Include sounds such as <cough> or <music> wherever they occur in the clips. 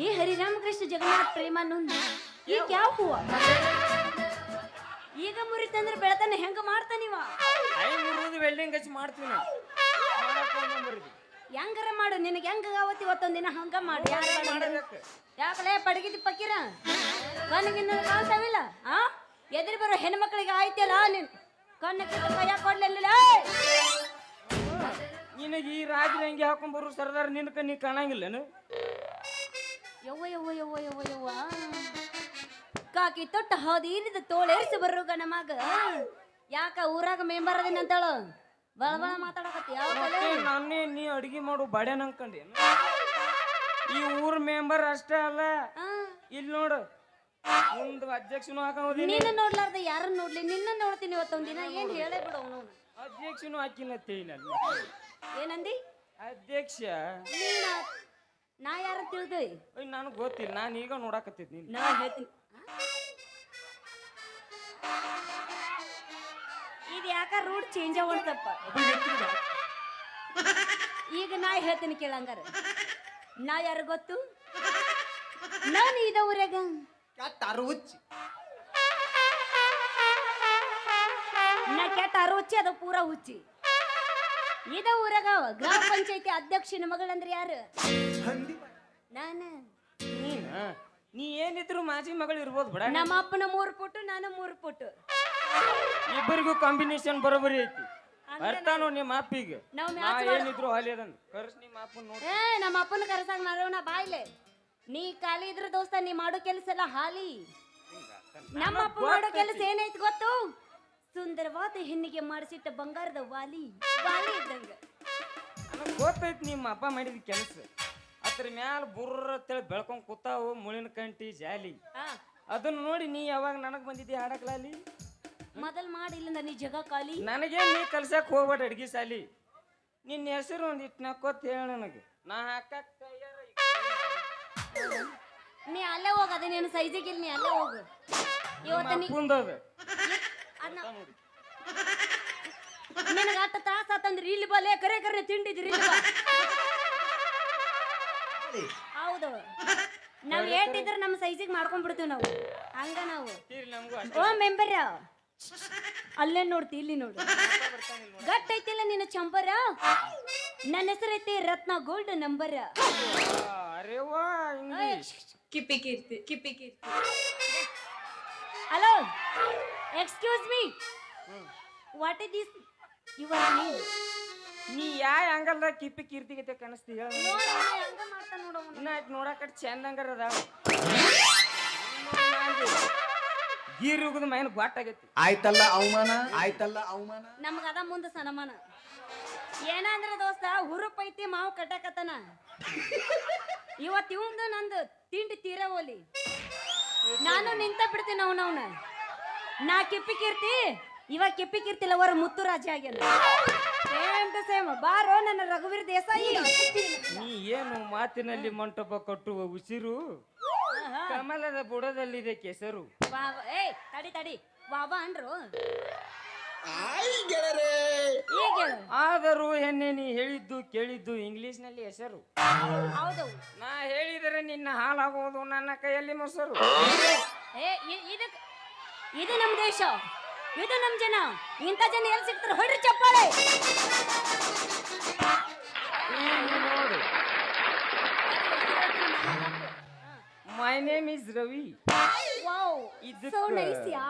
ಈ ಹರಿರಾಮಕೃಷ್ಣ ಜಗನ್ನಾಥ್ ಪ್ರೇಮಾನಂದ ಈಗ ಯಾವ ಹೂವ? ಈಗ ಮುರಿತಂದ್ರೆ ಬೆಳತನ ಹೆಂಗ ಮಾಡ್ತಾನಿವ ವೆಲ್ಡಿಂಗ್ ಹಚ್ಚಿ ಮಾಡ್ತೀವಿ ನಾವು. ಮಾಡಕ್ ಹೆಂಗಾರ ಮಾಡು ನಿನಗೆ ಹೆಂಗ ಅವತ್ತು ಇವತ್ತೊಂದಿನ ಹಂಗ ಮಾಡು. ಯಾರು ಬೇಡ ಅಂದ್ರೆ? ಯಾಕಲೇ ಪಡಗಿದ ಪಕ್ಕಿರ? ಕಣ್ಣಿಗಿನ್ನ ಕಾಲ್ತಾವಿಲ್ಲ ಆ? ಎದುರು ಬರೋ ಹೆಣ್ಮಕ್ಳಿಗೆ ಆಯ್ತಲ್ಲ ನೀನ್? ಕಣ್ಣಿಗೆ ಕೈಯ ಕೊಡ್ಲಿಲ್ಲ ನಿನಗೆ ಈ ರಾಜ್ಯ ಹೆಂಗೆ ಹಾಕೊಂಡ್ ಬರು ಸರ್ದಾರ್ ನಿನ್ನ ಕಣ್ಣಿ ಕಾಣಂಗಿಲ್ಲನು? ಯವ್ವ ಯವ್ವ ಯವ್ವ ಯವ್ವ ಯವ್ವ. ಕಾಕಿ ತೊಟ್ಟ ಹೌದೀನಿದ ತೋಳೇರಿಸಿ ಬರ್ರು ಗಣ ಮಗ ಯಾಕ ಊರಾಗ ಮೆಂಬರ್ ಅದೇನ ಅಂತೇಳು? ಬಳ ಬಳ ಮಾತಾಡಕತ್ತಿ. ಯಾವ ಕಲೆ? ನಾನೇ ನೀ ಅಡಿಗೆ ಮಾಡು ಬಡೇನ ಅನ್ಕಂಡಿ. ಈ ಊರ್ ಮೆಂಬರ್ ಅಷ್ಟೇ ಅಲ್ಲ. ಆ, ಇಲ್ಲಿ ನೋಡು ಮುಂದ್ ಅಧ್ಯಕ್ಷನು ಹಾಕೋದೀನಿ ನಿನ್ನ ನೋಡ್ಲಾರ್ದ ಯಾರನ್ನ ನೋಡ್ಲಿ? ನಿನ್ನ ನೋಡ್ತೀನಿ ದಿನ ಏನ್ ಹೇಳೇ ಬಿಡು ಅವನು. ಅಧ್ಯಕ್ಷನು ಹಾಕಿಲ್ಲ ತೇಯಿನಲ್ಲಿ ಏನಂದಿ? ಅಧ್ಯಕ್ಷ. ನೀನ? ನಾ ಯಾರ ತಿಳಿದ್ವಿ ನನಗೆ ಗೊತ್ತಿಲ್ಲ ನಾನು ಈಗ ನೋಡಾಕತ್ತಿದ್ ನೀನು ನಾ ಹೇಳ್ತೀನಿ. ಇದು ಯಾಕ ರೂಟ್ ಚೇಂಜ್ ಆಗ್ಬಿಡ್ತಪ್ಪ ಈಗ ನಾ ಹೇಳ್ತೀನಿ ಕೇಳಂಗಾರ ನಾ ಯಾರು ಗೊತ್ತು? ನಾನು ಇದ ಊರಾಗ. ಕೆಟ್ಟ ಹುಚ್ಚಿ ನಾ ಕೆಟ್ಟ ಅರುಚಿ ಅದು ಪೂರ ಹುಚ್ಚಿ. ಇದ ಊರಾಗ ಗ್ರಾಮ ಪಂಚಾಯತಿ ಅಧ್ಯಕ್ಷನ ಮಗಳಂದ್ರೆ ಯಾರು? ಹಂದಿ. ನಾನು? ನೀನ್? ನೀ ಏನಿದ್ರು ಮಾಜಿ ಮಗಳು ಇರ್ಬೋದು ಬಿಡ. ನಮ್ಮ ಅಪ್ಪನ ಮೂರು ಪುಟ್ಟು ನಾನು ಮೂರು ಪುಟ್ಟು. ಇಬ್ಬರಿಗೂ ಕಾಂಬಿನೇಷನ್ ಬರೋಬರಿ ಐತಿ. ಬರ್ತಾನು ನಿಮ್ಮ ಅಪ್ಪಿಗೆ? ನಾವ್ ನಾ ಮ್ಯಾಚ್ ಏನಿದ್ರು ಹಾಲಿ ಅದನ್ ಕರ್ಸ್ ನಿಮ್ಮ ಅಪ್ಪನ ನೋಡಿ. ಏ ನಮ್ಮ ಅಪ್ಪನ ಕರೆಸಾಗ ಮಾಡೋಣ ಬಾಯ್ಲೆ. ನೀ ಖಾಲಿ ಇದ್ರ ದೋಸ್ತ ನೀ ಮಾಡೋ ಕೆಲಸ ಎಲ್ಲ ಹಾಲಿ. ನಮ್ಮ ಅಪ್ಪ ಮಾಡೋ ಕೆಲಸ ಏನೈತಿ ಗೊತ್ತು? ಸುಂದರವಾದ ಹೆಣ್ಣಿಗೆ ಮಾಡಿಸಿಟ್ಟ ಬಂಗಾರದ ವಾಲಿ. ವಾಲಿ ಇದ್ದಂಗ. ನನಗೆ ಗೊತ್ತೈತಿ ನಿಮ್ಮ ಅಪ್ಪ ಮಾಡಿದ ಕೆಲಸ. ಅದ್ರ ಮ್ಯಾಲ ಬುರ್ರ ಅಂತೇಳಿ ಬೆಳ್ಕೊಂಡ್ ಕೂತಾವು ಮುಳಿನ ಕಂಟಿ ಜಾಲಿ. ಅದನ್ನ ನೋಡಿ ನೀ ಯಾವಾಗ ನನಗ್ ಬಂದಿದ್ದಿ ಹಾಡಕ್ಲಾಲಿ? ಮೊದಲ್ ಇಲ್ಲಿಂದ ನೀ ಜಗ ಖಾಲಿ. ನನಗೆ ನೀ ಕಲ್ಸಕ್ ಹೋಗ್ಬೇಡ ಅಡ್ಗಿ ಸಾಲಿ. ನಿನ್ನ ಹೆಸರು ಒಂದ್ ಇಟ್ಟು ನಕ್ಕೋತ್ ಹೇಳ ನನಗೆ. ನಾ ಹಾಕಕ್ ತಯಾರ ನೀ ಅಲ್ಲೇ ಹೋಗ ಅದ ನೀನು ಸೈಜಿಗಿಲ್ ನೀ ಅಲ್ಲೇ ಹೋಗು. ಇವತ್ತ ನೀ ಕುಂದೋದ ಅದ್ನ ನಿನಗ ಅಟ್ಟ ತ್ರಾಸ ಆತಂದ್ರೆ ಇಲ್ಲಿ ಬಲೆ ಕರೆ ಕರೆ ತಿಂಡಿದ್ರಿ ಇಲ್ಲಿ ಬಾ. ಹೌದು. <laughs> ನಾವ್ ಏಟಿದ್ರ ನಮ್ಮ ಸೈಜಿಗೆ ಮಾಡ್ಕೊಂಡ್ಬಿಡ್ತೀವಿ ನಾವು. ಹಂಗ ನಾವು. ಓ ಮೆಂಬರ್. <laughs> ಅಲ್ಲೇ ನೋಡ್ತಿ ಇಲ್ಲಿ ನೋಡು. ಗಟ್ ಐತಿಲ್ಲ ನಿನ್ನ ಚಂಪರ ನನ್ನ ಹೆಸರು ಐತಿ Ratna gold number. Kippi Keerthi Kippi Keerthi. Hello excuse me what is this your name ನೀ ಯಾ ಆಂಗಲ್ದಾಗ ಕಿಪ್ಪಿ ಕೀರ್ತಿಗತೆ ಕಾಣಿಸ್ತಿ ಹೇಳ. ನೋಡು ಹಂಗ ಮಾಡ್ತಾನ ನೋಡು ಅವ್ನು. ಇನ್ನ ಆಯ್ತು ನೋಡಕಟ್ ಚಂದಂಗಾರ ಅದಾವ. ಗೀರ್ ಉಗದ ಮೈನ್ ಗ್ವಾಟ್ ಆಯ್ತಲ್ಲ ಅವಮಾನ ಆಯ್ತಲ್ಲ ಅವಮಾನ? ನಮ್ಗ ಅದ ಮುಂದ ಸನಮಾನ. ಏನಂದ್ರ ದೋಸ್ತ ಹುರುಪ್ ಐತಿ ಮಾವು ಕಟ್ಟಾಕತನ ಇವತ್ ಇವಂದು ನಂದು ತಿಂಡಿ ತೀರ ಹೋಲಿ ನಾನು ನಿಂತ ಬಿಡ್ತೀನಿ ಅವನವನ ನಾ ಕಿಪ್ಪಿ ಕೀರ್ತಿ ಇವಾಗ ಕಿಪ್ಪಿ ಕೀರ್ತಿಲ್ಲ ಅವರ ಮುತ್ತು ರಾಜ ಆಗ್ಯಾನ. ಸೇಮ್ ಬಾರೋ ನನ್ನ ರಘುವೀರ್ ದೇಸಾಯಿ. ನೀ ಏನು ಮಾತಿನಲ್ಲಿ ಮಂಟಪ ಕಟ್ಟುವ ಉಸಿರು? ಕಮಲದ ಬುಡದಲ್ಲಿದೆ ಕೆಸರು. ಬಾ ಬಾ ಏಯ್ ತಡಿ ತಡಿ. ವಾವಾ ಅಂದ್ರು. ಈಗ ಹೇಳು ಆದರೂ ಎನ್ನೆ ನೀ ಹೇಳಿದ್ದು ಕೇಳಿದ್ದು ಇಂಗ್ಲಿಷ್ನಲ್ಲಿ ಹೆಸರು. ಹೌದು. ನಾ ಹೇಳಿದರೆ ನಿನ್ನ ಹಾಳಾಗೋದು ನನ್ನ ಕೈಯಲ್ಲಿ ಮೊಸರು. ಏ ಇ- ಇದಕ್ ಇದು ನಮ್ ದೇಶ. ಇದು ನಮ್ ಜನ. ಇಂಥ ಜನ ಎಲ್ಲಿ ಸಿಗ್ತಾರೆ? ಹೊಡ್ರಿ ಚಪ್ಪಾಳೆ. My name is Ravi wow ಇದು ಸೋ ನೈಸ್ ಯಾ?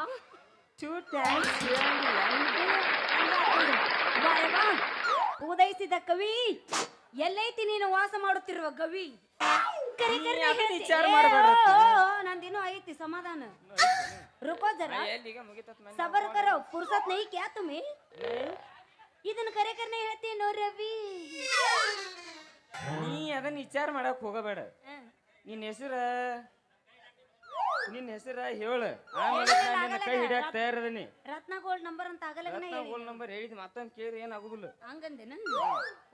ಟೂ ಉದಯಿಸಿದ ಕವಿ. ಎಲ್ಲೈತಿ ನೀನು ವಾಸ ಮಾಡುತ್ತಿರುವ ಕವಿ ಕರಿ. ವಿಚಾರ ಮಾಡಬೇಡ ನಂದಿನ್ನೂ ಐತಿ ಸಮಾಧಾನ. ರುಕೋ ಜರ. ಎಲ್ಲಿಗ ಮುಗಿತತ್ ಮನೆ? नहीं ಕರೋ ಪುರ್ಸತ್ ನೈ ಕ್ಯಾ ತುಮಿ? ಇದನ್ನ ಕರೆ ಕರ್ನೆ ಹೇಳ್ತೀನೋ ರವಿ. ನೀ ಅದನ್ನ ವಿಚಾರ ಮಾಡಕ್ ಹೋಗಬೇಡ. ನಿನ್ನ ಹೆಸರ? ನಿನ್ನ ಹೆಸರ ಹೇಳು. ಆಮೇಲೆ ನಾನ್ ನಿನ್ನ ಕೈ ಹಿಡಿಯಕ್ ತಯಾರದನಿ. ರತ್ನ ಗೋಲ್ಡ್ ನಂಬರ್ ಅಂತ ಆಗಲಗನ ಹೇಳಿ ಗೋಲ್ ನಂಬರ್ ಹೇಳಿದ್ ಮತ್ತೊಂದ್ ಕೇಳಿ ಏನಾಗುದಿಲ್ಲ. ಹಂಗಂದೇನ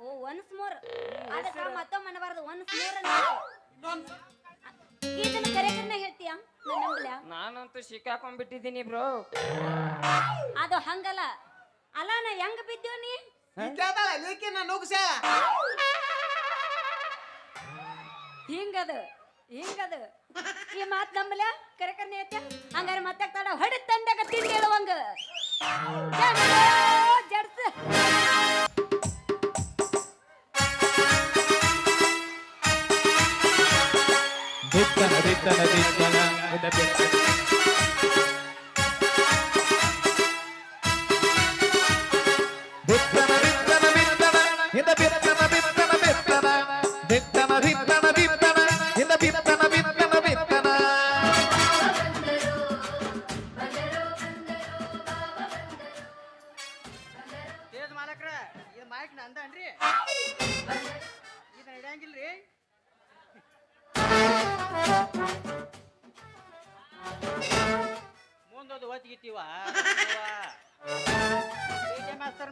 ಓ ಒನ್ಸ್ ಮೋರ್ ಅದಕ್ಕ ಮತ್ತೊಮ್ಮೆ ಅನ್ನಬಾರ್ದು ಒನ್ಸ್ ಮೋರ್ ಇದನ್ನ ಕರೆಕ್ಟ್ನ ಹೇಳ್ತೀಯ? ನನ್ನ ನಂಬಲ್ಯ ನಾನಂತೂ ಸಿಕ್ಕಾಕೊಂಡ್ಬಿಟ್ಟಿದ್ದೀನಿ ಬ್ರೋ. ಅದು ಹಂಗಲ್ಲ. ಅಲ್ಲ ನಾ ಹೆಂಗ್ ಬಿದ್ದೋ ನೀ? ನುಗ್ಸ. ಹಿಂಗದ ಹಿಂಗದು. ಈ ಮಾತ್ ನಂಬಲ? ಕರೆ ಕರ್ನೆ ಐತೆ ಹಂಗಾರೆ ಮತ್ತೆ ತಡ ಹೊಡಿ ತಂಡಾಗ ತಿಂಡಿ ಹೇಳುವಂಗ. ಜಡ್ಸ. dittana dittana dittana dittana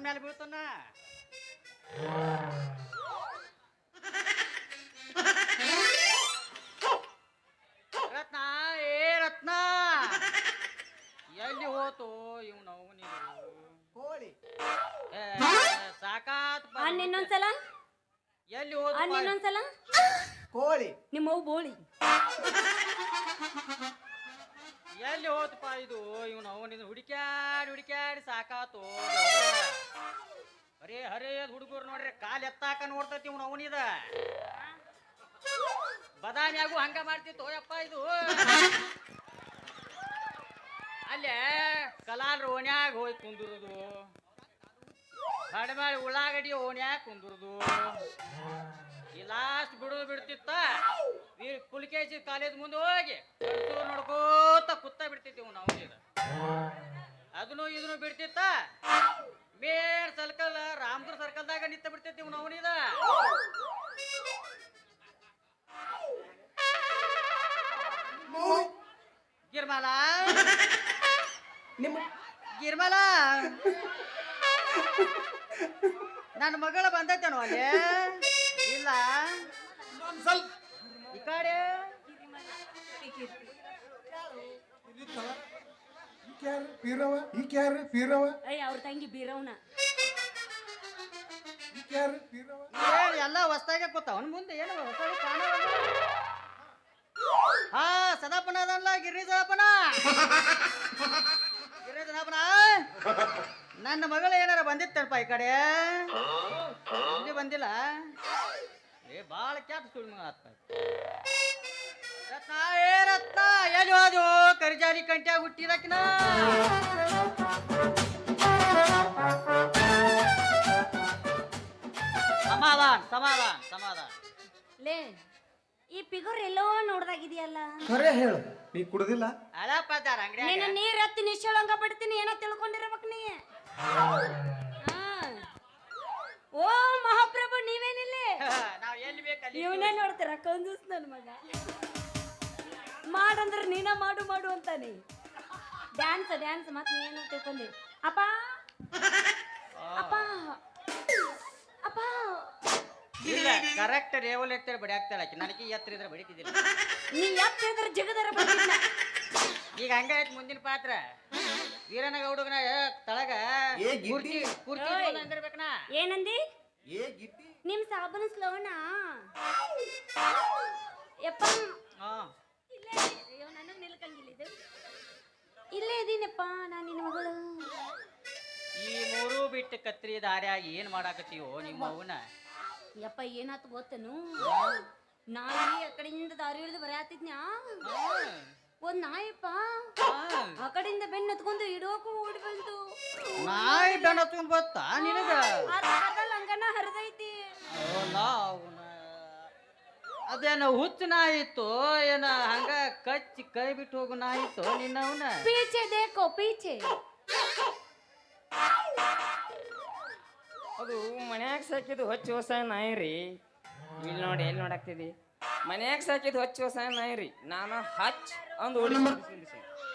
ಮೇಲೆ ಬೀಳ್ತಾನ ರತ್ನ ಏ ರತ್ನ. ಎಲ್ಲಿ ಹೋತು ಇವ್ ನಾವು ಕೋಳಿ. ಸಾಕಾತ್ ಅಣ್ಣ ಇನ್ನೊಂದ್ಸಲ? ಎಲ್ಲಿ ಹೋದ ಅಣ್ಣ ಇನ್ನೊಂದ್ಸಲ? ಕೋಳಿ. ನಿಮ್ಮ ಅವು ಬೋಳಿ. <laughs> ಎಲ್ಲಿ ಹೋತಪ್ಪ ಇದು? ಇವನು ಅವನಿಂದ ಹುಡುಕ್ಯಾಡಿ ಹುಡುಕ್ಯಾಡಿ ಸಾಕಾತು. ಬರೀ ಹರೇ ಹುಡುಗರು ನೋಡ್ರಿ, ಕಾಲ್ ಎತ್ತಾಕ ನೋಡ್ತೈತಿ ಇವನು ಅವನಿದ. ಬದಾಮಿಯಾಗೂ ಹಂಗ ಮಾಡ್ತಿತ್ತು ಯಪ್ಪ ಇದು. ಅಲ್ಲೇ ಕಲಾಲ್ ಓಣ್ಯಾಗ ಹೋಗಿ ಕುಂದಿರುದು. ಕಡಿಮೆ ಉಳ್ಳಾಗಡ್ಡಿ ಓಣ್ಯಾಗ ಕುಂದುರುದು. ಈ ಲಾಸ್ಟ್ ಬಿಡುದು ಬಿಡ್ತಿತ್ತ? ಈ ಪುಲಿಕೇಜಿ ಕಾಲೇಜ್ ಮುಂದೆ ಹೋಗಿ ನೋಡ್ಕೋತ ಕುತ್ತ ಬಿಡ್ತಿದ್ದೀವಿ ನಾವು ಇದು ಅದನ್ನು ಇದನ್ನು ಬಿಡ್ತಿತ್ತ? ಮೇನ್ ಸರ್ಕಲ್ ರಾಮದುರ್ ಸರ್ಕಲ್ದಾಗ ನಿಂತ ಬಿಡ್ತಿದ್ದೀವಿ ನಾವು ಇದ ಗಿರ್ಮಾಲ. ನಿಮ್ಮ ಗಿರ್ಮಾಲ. ನನ್ನ ಮಗಳ ಬಂದೈತೆ ಅಲ್ಲಿ? ಇಲ್ಲ ಸ್ವಲ್ಪ ಈ ಕಡೆ. ಯಾರು ಪೀರವ ಈಕ ಯಾರು ಪೀರವ. ಅಯ್ಯ ಅವ್ರ ತಂಗಿ ಬೀರವ್ನ. ಪೀರವ. ಎಲ್ಲ ಹೊಸ್ದಾಗೆ ಕೂತ. ಅವನ್ ಮುಂದೆ ಏನು ಹೊಸದಾಗಿ ಹಾ ಸದಾಪನ. ಅದಲ್ಲ ಗಿರಿಜಾಪನ ಸದಾಪನ ನನ್ನ ಮಗಳು ಏನಾರ ಬಂದಿತ್ತಪ್ಪ ಈ ಕಡೆ? ಇಲ್ಲಿ ಬಂದಿಲ್ಲ? ಬಾಳ ಕ್ಯಾಪ್ ಸುಳ್ಳು ಮಗ ಆತ ರತ್ನ ಏ ರತ್ನ ಎಲ್ಲಿ ಹೋದು ಕರಿಜಾಲಿ ಕಂಟ್ಯಾಗ ಹುಟ್ಟಿದಕ್ಕಿನ ಸಮಾಧಾನ ಸಮಾಧಾನ ಸಮಾಧಾನ. ಲೇ ಈ ಪಿಗರ್ ಎಲ್ಲೋ ನೋಡ್ದಾಗಿದೆಯಲ್ಲ? ಖರೆ ಹೇಳು ನೀ ಕುಡ್ದಿಲ್ಲ? ಅಳಪದಾರ ಅಂಗಡಿ ನೀನು ನೀರ್ ಹತ್ತಿ ನಿಶ್ಚಳಂಗ ಬಿಡ್ತೀನಿ ಏನೋ ತಿಳ್ಕೊಂಡಿರ್ಬೇಕು ನೀ. ಓ ಮಹಾಪ್ರಭು ನೀವೇನಿಲ್ಲಿ? ನಾವ್ ಎಲ್ಲಿ ಬೇಕಲ್ಲಿ ಇವನೇ ನೋಡ್ತೀರ? ಕಂಜೂಸ್ ನನ್ ಮಗ. ಮಾಡಂದ್ರ ನೀನ ಮಾಡು ಮಾಡು ಅಂತಾನೆ. ಡ್ಯಾನ್ಸ್ ಡ್ಯಾನ್ಸ್ ಮತ್ತೆ ನೀನು ತಿಳ್ಕೊಂಡಿ ಅಪ್ಪ. ಅಪ್ಪ. ಅಪ್ಪ. ಇಲ್ಲ ಕರೆಕ್ಟ್ ರೇವಲ್ ಎತ್ತರ ಬಡಿ ಆಗ್ತಾಳ ಆಕಿ. ನನಗೆ ಎತ್ತರ ಇದ್ರೆ ಬಡಿತಿದ್ದಿಲ್ಲ. ನೀ ಎತ್ತಿದ್ರೆ ಜಗದರ ಬಂದಿಲ್ಲ ಈಗ ಹಂಗ ಐತ್ ಮುಂದಿನ ಪಾತ್ರ. ವೀರನ ಹುಡುಗನ ತಳಗ. ಏ ಗಿಡ್ಡಿ. ಕುರ್ಚಿ ಕುರ್ಚಿ ಓಯ್. ಇಟ್ಕೊಂಡ್ ಹಂಗಿರ್ಬೇಕನ ಏನಂದಿ? ಏ ನಿಮ್ ಸಾಬೂನು ಸ್ಲೋನಾ? ಯಪ್ಪ. ಹಾ. ಇಲ್ಲೇ ಅಯ್ಯೋ ನನಗ್ ನಿಲ್ಕಂಗಿಲ್ಲ ಇದು. ಇಲ್ಲೇ ಇದೀನಪ್ಪ ನಾನು ನಿನ್ನ ಮಗಳು. ಈ ಮೂರು ಬಿಟ್ಟು ಕತ್ರಿ ದಾರ್ಯಾಗ ಏನ್ ಮಾಡಾಕತ್ತೀವೋ ನಿಮ್ಮ ಅವನ ಯಪ್ಪ ಏನಾತು ಗೊತ್ತೇನು? ನಾಯಿ ಆ ಕಡೆಯಿಂದ ದಾರಿ ಹಿಡಿದು ಬರಾತಿದ್ನ್ಯಾ ಒಂದ್ ನಾಯಪ್ಪ. ಆ. ಕಡೆಯಿಂದ ಬೆನ್ನ ಹತ್ಕೊಂಡು ಇಡೋಕು ಓಡಿ ಬಂತು. ನಾಯಿ ಬೆನ್ನ ಹತ್ಕೊಂಡ್ ಬತ್ತ ನಿನಗ? ಲಂಗನ ಹರಿದೈತಿ. ಅವನ ಅದೇನ ಹುಚ್ಚು ನಾಯಿ ಇತ್ತು ಏನ ಹಂಗ ಕಚ್ಚಿ ಕೈ ಬಿಟ್ಟು ಹೋಗು ನಾಯಿ ಇತ್ತು ನಿನ್ನ ಅವನ? ಪೀಚೆ ದೇಕೋ ಪೀಚೆ. ಅದು ಮನ್ಯಾಗ ಸಾಕಿದ್ದು ಹೊಚ್ಚ ಹೊಸ ನಾಯಿ ರೀ. ಇಲ್ಲಿ ನೋಡಿ ಎಲ್ಲಿ ನೋಡಾಕ್ತಿದಿ? ಮನ್ಯಾಗ ಸಾಕಿದ ಹಚ್ಚ ನಾಯಿ ರೀ ನಾನು ಹಚ್ ಅಂದ್ ಓಡಿ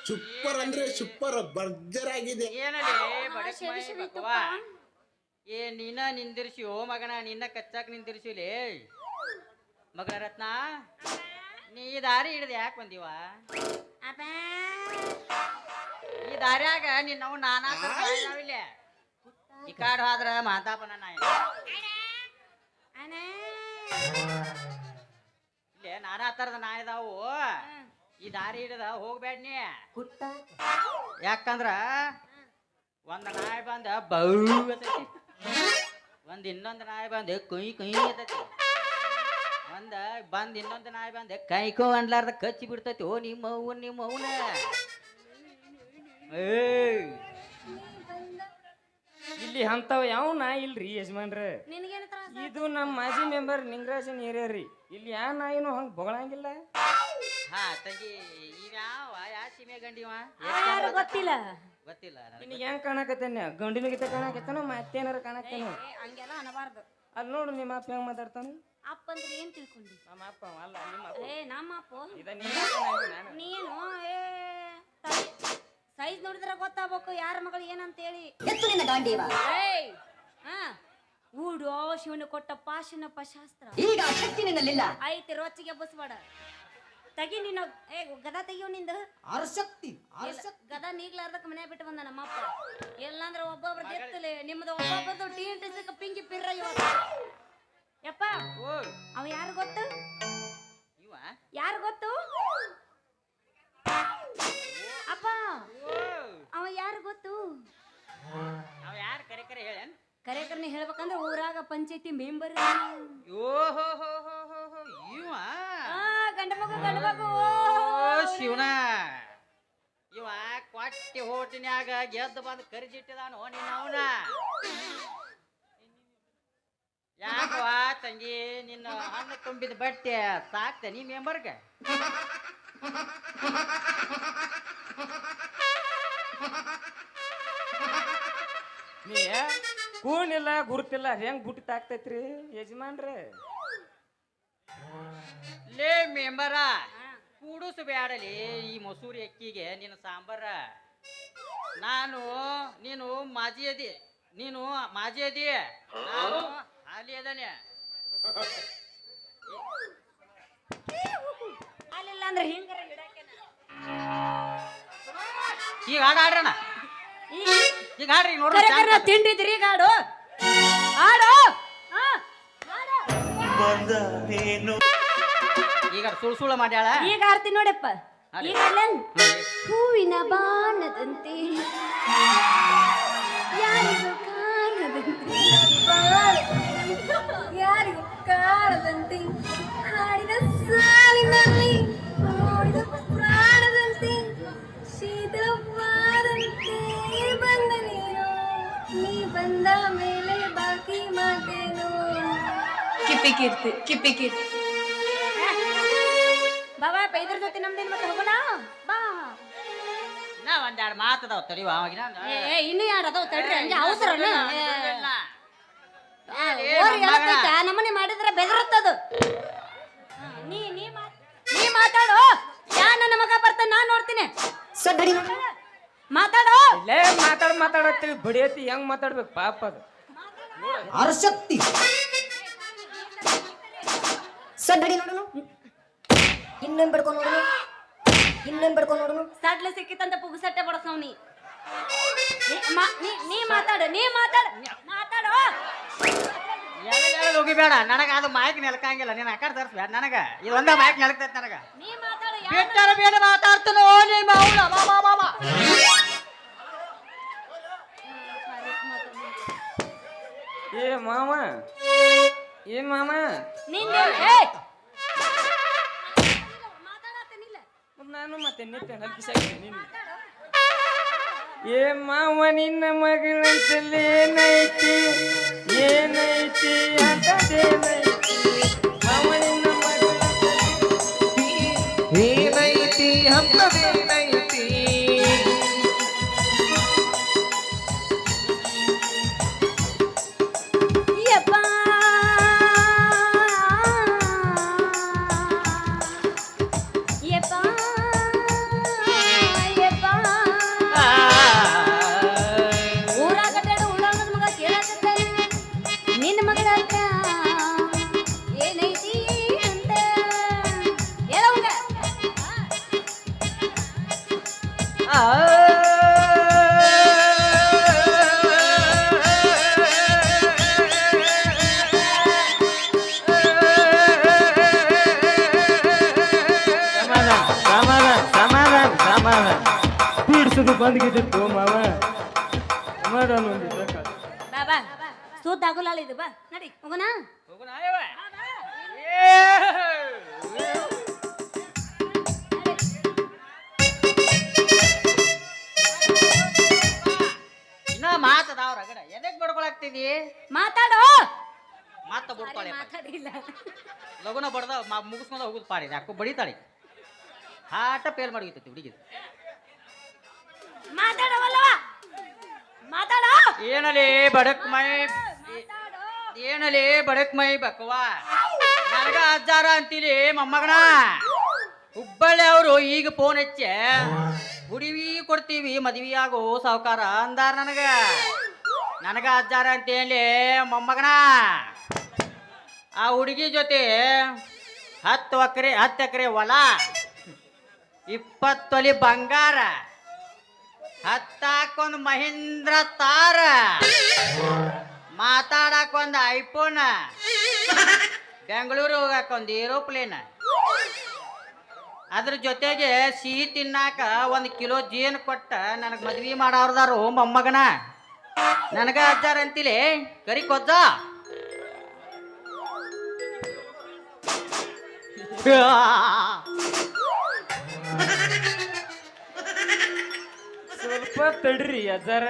ಸೂಪರ್ ಅಂದ್ರೆ ಸೂಪರ್ ಬರ್ಜರ್ ಆಗಿದೆ ಏ ನೀನ ನಿಂದಿರ್ಸಿ ಓ ಮಗನ ನಿನ್ನ ಕಚ್ಚಾಕ್ ನಿಂದಿರ್ಸಿಲೇ ಮಗಳ ರತ್ನ ನೀ ಈ ದಾರಿ ಹಿಡಿದ ಯಾಕೆ ಬಂದಿವ? ಅಪ್ಪ ಈ ದಾರ್ಯಾಗ ನಿನ್ನವು ನಾನಾ ಇಲ್ಲ. ಈ ಕಾಡು ಹೋದ್ರ ಮಾತಾಪನ ನಾಯಿ. ನಾನಾ ತರದ ನಾಯಿ ಅದಾವು ಈ ದಾರಿ ಹಿಡಿದ ಹೋಗ್ಬೇಡ ನೀ. ಕುಟ್ಟ ಯಾಕಂದ್ರ ಒಂದ್ ನಾಯಿ ಬಂದ ಬೌ ಅಂತೈತಿ. ಒಂದ್ ಇನ್ನೊಂದ್ ನಾಯಿ ಬಂದ ಕುಯ್ ಕುಯ್ ಅಂತೈತಿ. ಒಂದ ಬಂದ್ ಇನ್ನೊಂದ್ ನಾಯಿ ಬಂದ ಕೈಕೋ ಅನ್ಲಾರ್ದ ಕಚ್ಚಿ ಬಿಡ್ತೈತಿ. ಓ ನಿಮ್ಮ ಅವ್ವ ನಿಮ್ಮ ಅವ್ನ ಏಯ್. ಇಲ್ಲಿ ಹಂತವ ಯಾವ ನಾಯಿ ಇಲ್ರಿ ಯಜಮಾನ್ರ. ನಿನಗೇನು ಇದು ನಮ್ಮ ಮಾಜಿ ಮೆಂಬರ್ ನಿಂಗರಾಜನ್ ಏರಿಯಾ ರೀ ಇಲ್ಲಿ ಯಾ ನಾಯಿನೂ ಹಂಗ ಬೊಗಳಂಗಿಲ್ಲ. ಹಾ ತಂಗಿ ಇವ್ಯಾವ ಯಾ ಸೀಮೆ ಗಂಡಿವ ಯಾರು ಗೊತ್ತಿಲ್ಲ. ಗೊತ್ತಿಲ್ಲ ನನಗೆ. ನಿನಗೆ ಹೆಂಗ್ ಕಾಣಕತ್ತೇನ? ಗಂಡಿನ ಗೀತೆ ಕಾಣಕತ್ತಾನ ಮತ್ತೇನಾರ ಕಾಣಕತ್ತಾನ. ಹಂಗೆಲ್ಲ ಅನ್ನಬಾರ್ದು ಅಲ್ಲಿ ನೋಡು ನಿಮ್ಮ ಅಪ್ಪ ಹೆಂಗೆ ಮಾತಾಡ್ತಾನೆ. ಅಪ್ಪ ಅಂದ್ರೆ ಏನ್ ತಿಳ್ಕೊಂಡಿ? ನಮ್ಮ ಅಪ್ಪ ಅಲ್ಲ ನಿಮ್ಮ ಅಪ್ಪ. ಏ ನಮ್ಮ ಅಪ್ಪ? ಇದ ನಿಮ್ಮ ಅಪ್ಪನ ನಾನು. ನೀನು? ಏ ಸೈಜ್ ನೋಡಿದ್ರೆ ಗೊತ್ತಾಗ್ಬೇಕು ಯಾರ ಮಗಳು ಏನಂತೇಳಿ. ಏಯ್ ಹಾ. ಊಡೋ ಶಿವನು ಕೊಟ್ಟ ಪಾಶನ ಶಾಸ್ತ್ರ. ಈಗ ಶಕ್ತಿ ನಿನ್ನಲ್ಲಿಲ್ಲ. ಐತಿ ರೊಚ್ಚಿಗೆ ಬಸ್ಬೇಡ ತಗಿ ನಿನ್ನ ಏ ಗದ ತೆಗಿಯೋ ನಿಂದು? ಅರಶಕ್ತಿ ಅರ್ಶಕ್ತಿ ಗದ ನೀಗ್ಲಾರ್ದಕ್ಕೆ ಮನೆ ಬಿಟ್ಟು ಬಂದ ನಮ್ಮಪ್ಪ. ಇಲ್ಲಾಂದ್ರೆ ಒಬ್ಬೊಬ್ರು ಗೆತ್ತಲೆ ನಿಮ್ದು ಒಬ್ಬೊಬ್ಬರದು ಟೀ ಟಿಸಕ ಪಿಂಗಿ ಪಿರ್ರ ಇವತ್ತು ಯಪ್ಪ ಅವ ಯಾರು ಗೊತ್ತು? ಇವ? ಯಾರು ಗೊತ್ತು ಅಪ್ಪ ಓಯ್ ಅವ ಯಾರು ಗೊತ್ತು ಅವ ಯಾರು ಕರೆ ಕರೆ ಹೇಳೇನ್ ಕರೆಕರ್ನಿ ಹೇಳ್ಬೇಕಂದ್ರೆ ಊರಾಗ ಪಂಚಾಯತಿ ಮೆಂಬರ್ ಯೋ ಹೋ ಹೋ ಹೋ ಹೋ ಹೋ ಇವ ಗಂಡ ಮಗು ಗಂಡ ಮಗು. ಓ ಶಿವನ. ಇವ ಕೊಟ್ಟಿ ಹೋಟಿನ್ಯಾಗ ಗೆದ್ದು ಬಂದು ಕರಿಜಿಟ್ಟಿದಾನು ನಿನ್ನ ಅವನ? ಯಾಕವಾ ತಂಗಿ ನಿನ್ನ ಹಣ್ಣು ತುಂಬಿದ ಬಟ್ಟೆ ಸಾಕ್ತೆ ನೀ ಮೆಂಬರ್ಗ ಕೂಣಿಲ್ಲ ಗುರುತಿಲ್ಲ ಹೆಂಗ್ ಬುಟ್ಟಿ ತಾಕ್ತೈತ್ರಿ ಯಜಮಾನ್ರಿ? ಲೇ ಮೆಂಬರ ಕೂಡುಸು ಬ್ಯಾಡಲಿ ಈ ಮಸೂರಿ ಅಕ್ಕಿಗೆ ನಿನ್ನ ಸಾಂಬಾರ. ನಾನು ನೀನು ಮಾಜಿ ಅದಿ ನೀನು ಮಾಜಿ ಅದಿ. ನಾನು ಹಾಲಿ ಅದಾನೆ. ಅಲ್ಲಿಲ್ಲ ಅಂದ್ರೆ ಹಿಂಗಾರ. ಈಗ ಹಾಡು ಈಗ ಹಾಡ್ರಿ ನೋಡ್ರಿ ಕರೆಕರ್ನ ತಿಂಡಿದ್ರಿ ಗಾಡು ಆಡು ಹಾ, ಆಡು. ಈಗ ಸುಳ್ ಸುಳ್ಳು ಮಾಡ್ಯಾಳ. ಈಗ ಆಡ್ತೀನಿ ನೋಡಪ್ಪ. ಈಗ? ಹೂವಿನ ಬಾಣದಂತೆ ಯಾರಿಗೂ ಕಾಣದಂತೆ ಯಾರಿಗೂ ಕಾಣದಂತೆ ಹಾಡಿದ ಸಾಲಿನಲ್ಲಿ ಕಿಪ್ಪಿ ಕೀರ್ತಿ ಕಿಪ್ಪಿ ಕೀರ್ತಿ ಬಾಬಾ ಇದ್ರ ಜೊತೆ ನಮ್ದೇನ್ ಮತ್ತೆ ಹೋಗೋಣ? ಬಾ. ನಾ ಒಂದೆರಡು ಮಾತದಾವ್ ತಡಿವ ಅವಾಗಿನ ಏ ಏ, ಇನ್ನೂ ಯಾರು ಅದಾವ ತಡ್ರಿ ಹಂಗೆ ಅವಸರ ನಮ್ಮನೆ ಮಾಡಿದ್ರೆ ಬೆದರುತ್ತದು. ನೀ ನೀ ನೀ ಮಾತಾಡು. ಯಾ ನನ್ನ ಮಗ ಬರ್ತಾನೆ ನಾ ನೋಡ್ತೀನಿ. ಸಡ್ಡಡಿ ಮಾತಾಡು. ಲೇ ಮಾತಾಡ್ ಮಾತಾಡತ್ತೀವಿ. ಬಡಿಯತಿ ಹೆಂಗ್ ಮಾತಾಡ್ಬೇಕು? ಪಾಪ ಅದು. ಅರಶಕ್ತಿ ಸಡ್ಡಡಿ ನೋಡನು? ಇನ್ನೇನ್ ಬಿಡ್ಕೊಂಡು ನೋಡನು? ಇನ್ನೇನ್ ಬಿಡ್ಕೊಂಡು ನೋಡನು? ಸಡ್ಲ ಸಿಕ್ಕಿತಂತ ಪುಗ್ಸಟ್ಟೆ ಸಟ್ಟೆ ನೀ. ನೀ- ಮಾ- ನೀ ಮಾತಾಡ ಮಾತಾಡು ನೀ ಮಾತಾಡು ಹೋಗಿ ಬೇಡ ನನಗ ಅದು ಮೈಕ್ ನೆಲಕಂಗಿಲ್ಲ. ನೀನ್ ಅಕಡೆ ತರಿಸ್ಬೇಡ ನನಗ? ಇದು ಒಂದ ಮೈಕ್ ನೆಲಕ್ತೈತಿ ನನಗ. ನೀ ಮಾತಾಡ ಬಿಟ್ಟರ ಬೇಡ ಮಾತಾಡ್ತಾನೋ ನಿಮ್ಮ ಅವಳ ಬಾ ಬಾ ಬಾ ಬಾ ಏ ಮಾವ ಏ ಮಾಮ? ನಿನ್ನ ಮತ್ತ್ ನಾನು ಮತ್ತೆ ನಿತ್ಯ ನಿನ್ನ. ಏ ಮಾವ ನಿನ್ನ ಮಗಳಂತಲ್ಲಿ ಏನೈತಿ? ಏನೈತಿ ಅಂತದೇನೈತಿ? ಇಟ್ಟದು ಬಂದ್ಗಿದ್ದಿತ್ತು ಮಾವ. ಮಾಡೋಣ ಒಂದಿದ್ದ ಬಾ ಬಾ. ಆಗುಲಾಳ ಇದು ಬಾ. ನಡಿ. ಹೋಗೋಣ. ಇನ್ನ ಮಾತದಾವ್ರ ಎದಕ್ ಬಡ್ಕೊಳಾಗ್ತಿದಿ ಮಾತಾಡೋ. ಮಾತ ಬಡ್ಕೊಳೆ ಮಾತಾಡಿಲ್ಲ. ಲಗುನ ಬಡ್ದ ಮುಗಿಸ್ಕೊಂಡ ಹೋಗುದು ಪಾಡಿ ಯಾಕೋ ಬಡಿತಾಳೆ. ಹಾಟ ಪೇಲ್ ಮಾಡಿರ್ತೈತಿ ಹುಡುಗಿ ಮಾತಾಡವಲ್ಲವ? ಮಾತಾಡೋ. ಏನಲಿ ಬಡಕ್ ಮೈ ಏನಲಿ ಬಡಕ್ ಮೈ ಬಕ್ಕವಾ ನನಗ ಅಜ್ಜಾರ ಅಂತೀಲಿ ಮೊಮ್ಮಗನ. ಹುಬ್ಬಳ್ಳಿ ಅವರು ಈಗ ಫೋನ್ ಹಚ್ಚೆ. ಹುಡಿವಿ ಕೊಡ್ತೀವಿ, ಮದ್ವಿ ಆಗೋ ಸಾವುಕಾರ ಅಂದಾರ ನನಗ. ನನಗ ಅಜ್ಜಾರ ಅಂತೇಳಿ ಮೊಮ್ಮಗನ. ಆ ಹುಡುಗಿ ಜೊತೆ ಹತ್ತು ಎಕರೆ ಹತ್ತು ಎಕರೆ ಹೊಲ ಇಪ್ಪತ್ತೊಲಿ ಬಂಗಾರ. ಹತ್ತಾಕೊಂದು ಮಹೇಂದ್ರ ತಾರ. ಮಾತಾಡಕೊಂದ್ ಐಫೋನ್. ಬೆಂಗಳೂರು ಹೋಗಕ್ಕೊಂದು ಏರೋಪ್ಲೇನ್. ಅದ್ರ ಜೊತೆಗೆ ಸಿಹಿ ತಿನ್ನಾಕ ಒಂದು ಕಿಲೋ ಜೇನು ಕೊಟ್ಟ ನನಗೆ ಮದ್ವಿ ಮಾಡೋರ್ದಾರು ಮೊಮ್ಮಗನ. ನನಗ ಅಜ್ಜಾರ ಅಂತಿಲಿ ಕರಿ ಕೊಜ್ಜ. <laughs> <laughs> ಸ್ವಲ್ಪ ತಡ್ರಿ ಅಜ್ಜಾರ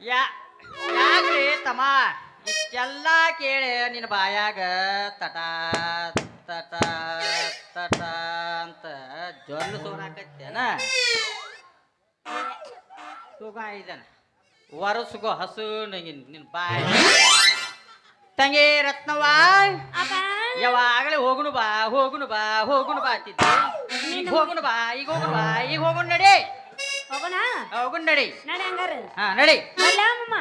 ಯಾ ಯಾಕ್ರಿ ತಮ್ಮ? ಇಷ್ಟೆಲ್ಲ ಕೇಳಿ ನಿನ್ನ ಬಾಯಾಗ ತಟ ತಟ ತಟ ಅಂತ ಜೊಲ್ಲು ಸೋನಾಕತ್ತೇನ ಸುಗ ಇದನ. ವರಸುಗೋ ಹಸು ನಂಗಿನ್ ನಿನ್ನ ಬಾಯ. ತಂಗಿ ರತ್ನವ್ವ ಅಪ್ಪ ಯಾವಾಗಲೇ ಹೋಗುನು ಬಾ ಹೋಗುನು ಬಾ ಹೋಗುನು ಬಾ ಅಂತಿದ್ದೆ. ಈಗ ಹೋಗುನು ಬಾ ಈಗ ಹೋಗುನು ಬಾ ಈಗ ಹೋಗುಣ ನಡಿ. ಹೋಗೋಣ ಹೋಗುನ್ ನಡಿ ನಡಿ ಹಂಗಾರ ಹಾ ನಡಿ ಬರ್ಲಾ ಮಮ್ಮ